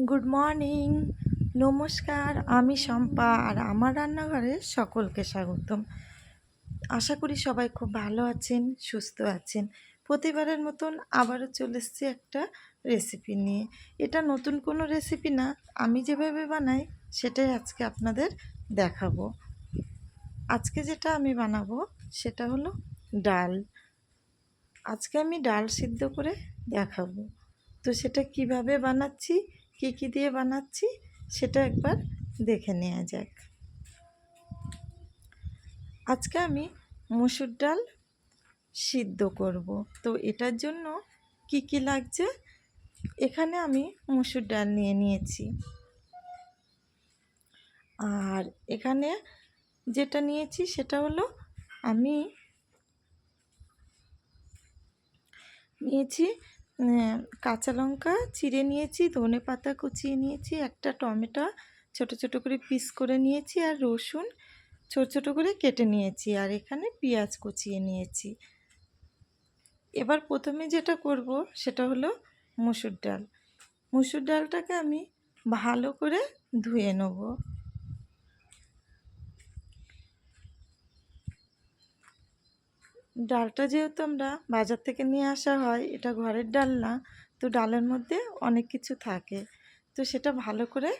Good morning. নমস্কার, আমি শম্পা আর আমার রান্নাঘরে সকলকে স্বাগতম। আশা করি সবাই খুব ভালো আছেন, সুস্থ আছেন। প্রতিবারের মতন আবারও চলে এসেছি একটা রেসিপি নিয়ে। এটা নতুন কোনো রেসিপি না, আমি যেভাবে বানাই সেটাই আজকে আপনাদের দেখাবো। আজকে যেটা আমি বানাবো সেটা হলো ডাল। আজকে আমি ডাল সিদ্ধ করে দেখাবো। তো সেটা কীভাবে বানাচ্ছি কী কী দিয়ে বানাচ্ছি সেটা একবার দেখে নেওয়া যাক। আজকে আমি মুসুর ডাল সিদ্ধ করব। তো এটার জন্য কি কি লাগছে? এখানে আমি মুসুর ডাল নিয়ে নিয়েছি। আর এখানে যেটা নিয়েছি সেটা হলো আমি নিয়েছি কাঁচা লঙ্কা চিড়ে নিয়েছি, ধনে পাতা কুচিয়ে নিয়েছি, একটা টমেটো, ছোট ছোট করে পিস করে নিয়েছি আর রসুন ছোট ছোট করে কেটে নিয়েছি আর এখানে পেঁয়াজ কুচিয়ে নিয়েছি। এবার প্রথমে যেটা করব সেটা হলো মুসুর ডাল। মুসুর ডালটাকে আমি ভালো করে ধুয়ে নেব। ডালটা যেহেতু আমরা বাজার থেকে নিয়ে আসা হয়, এটা ঘরের ডাল না, তো ডালের মধ্যে অনেক কিছু থাকে। তো সেটা ভালো করে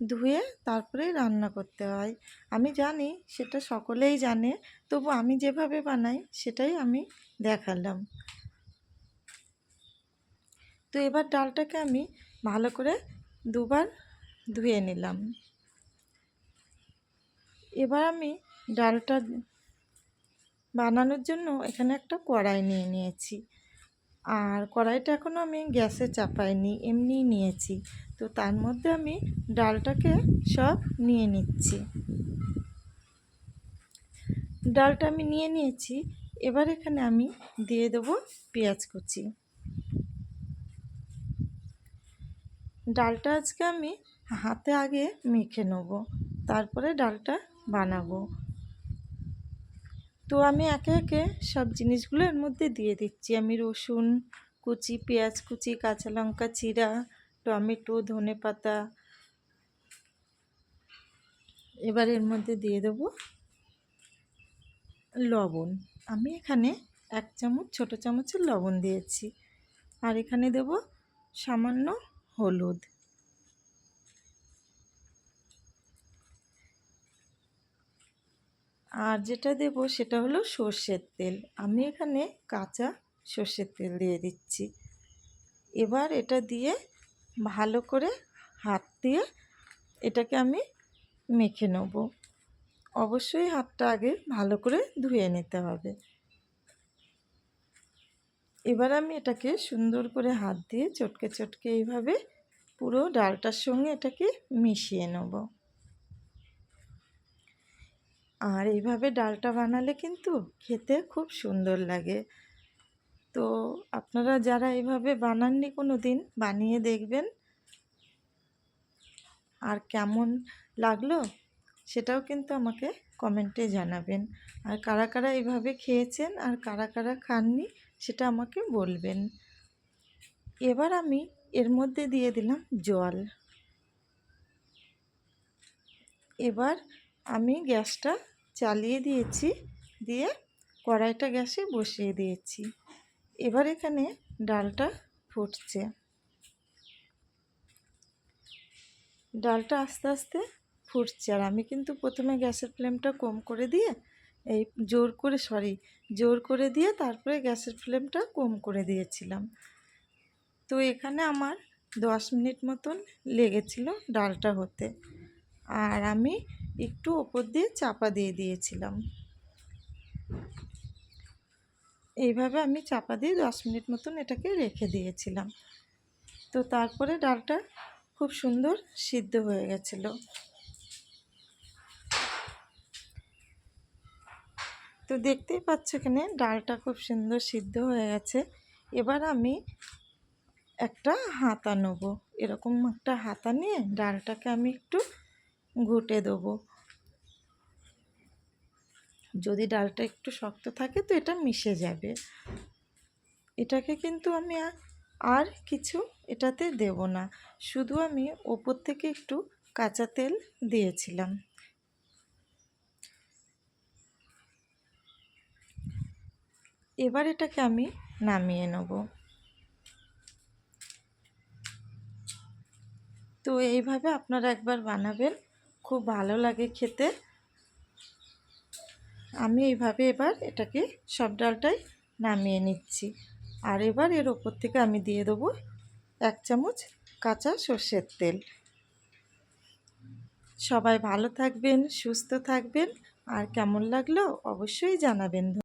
ধুয়ে তারপরে রান্না করতে হয়। আমি জানি সেটা সকলেই জানে, তবু আমি যেভাবে বানাই সেটাই আমি দেখালাম। তো এবার ডালটাকে আমি ভালো করে দুবার ধুয়ে নিলাম। এবার আমি ডালটা বানানোর জন্য এখানে একটা কড়াই নিয়ে নিয়েছি। আর কড়াইটা এখনও আমি গ্যাসে চাপাইনি, এমনিই নিয়েছি। তো তার মধ্যে আমি ডালটাকে সব নিয়ে নিচ্ছি। ডালটা আমি নিয়ে নিয়েছি, এবার এখানে আমি দিয়ে দেবো পেঁয়াজ কুচি। ডালটা আজকে আমি হাতে আগে মেখে নেব, তারপরে ডালটা বানাবো। তো আমি একে একে সব জিনিসগুলো এর মধ্যে দিয়ে দিচ্ছি। আমি রসুন কুচি, পেঁয়াজ কুচি, কাঁচা লঙ্কা চিরা টমেটো, ধনে পাতা এবার এর মধ্যে দিয়ে দেবো লবণ। আমি এখানে এক চামচ, ছোট চামচের লবণ দিয়েছি। আর এখানে দেব সামান্য হলুদ। আর যেটা দেব সেটা হলো সর্ষের তেল। আমি এখানে কাঁচা সর্ষের তেল দিয়ে দিচ্ছি। এবার এটা দিয়ে ভালো করে হাত দিয়ে এটাকে আমি মেখে নেব। অবশ্যই হাতটা আগে ভালো করে ধুয়ে নিতে হবে। এবার আমি এটাকে সুন্দর করে হাত দিয়ে চটকে চটকে এইভাবে পুরো ডালটার সঙ্গে এটাকে মিশিয়ে নেব। আর এইভাবে ডালটা বানালে কিন্তু খেতে খুব সুন্দর লাগে। তো আপনারা যারা এভাবে বানাননি কোনো দিন বানিয়ে দেখবেন। আর কেমন লাগল সেটাও কিন্তু আমাকে কমেন্টে জানাবেন। আর কারা কারা এভাবে খেয়েছেন আর কারা কারা খাননি সেটা আমাকে বলবেন। এবার আমি এর মধ্যে দিয়ে দিলাম জল। এবার আমি গ্যাসটা চালিয়ে দিয়েছি, দিয়ে কড়াইটা গ্যাসে বসিয়ে দিয়েছি। এবার এখানে ডালটা ফুটছে। ডালটা আস্তে আস্তে ফুটছে, আর আমি কিন্তু প্রথমে গ্যাসের ফ্লেমটা কম করে দিয়ে, এই জোর করে, সরি, জোর করে দিয়ে তারপরে গ্যাসের ফ্লেমটা কম করে দিয়েছিলাম। তো এখানে আমার দশ মিনিট মতন লেগেছিল ডালটা হতে। আর আমি একটু ওপর দিয়ে চাপা দিয়ে দিয়েছিলাম। এইভাবে আমি চাপা দিয়ে দশ মিনিট মতন এটাকে রেখে দিয়েছিলাম। তো তারপরে ডালটা খুব সুন্দর সিদ্ধ হয়ে গেছিল। তো দেখতেই পাচ্ছ এখানে ডালটা খুব সুন্দর সিদ্ধ হয়ে গেছে। এবার আমি একটা হাতা নেব। এরকম একটা হাতা নিয়ে ডালটাকে আমি একটু ঘুটে দেবো। যদি ডালটা একটু শক্ত থাকে তো এটা মিশে যাবে। এটাকে কিন্তু আমি আর কিছু এটাতে দেব না। শুধু আমি ওপর থেকে একটু কাঁচা তেল দিয়েছিলাম। এবার এটাকে আমি নামিয়ে নেব। তো এইভাবে আপনারা একবার বানাবেন। খুব ভালো লাগে খেতে। আমি এইভাবে এবার এটাকে সব ডালটাই নামিয়ে নিচ্ছি। আর এবার এর ওপর থেকে আমি দিয়ে দেবো এক চামচ কাঁচা সর্ষের তেল। সবাই ভালো থাকবেন, সুস্থ থাকবেন, আর কেমন লাগল অবশ্যই জানাবেন।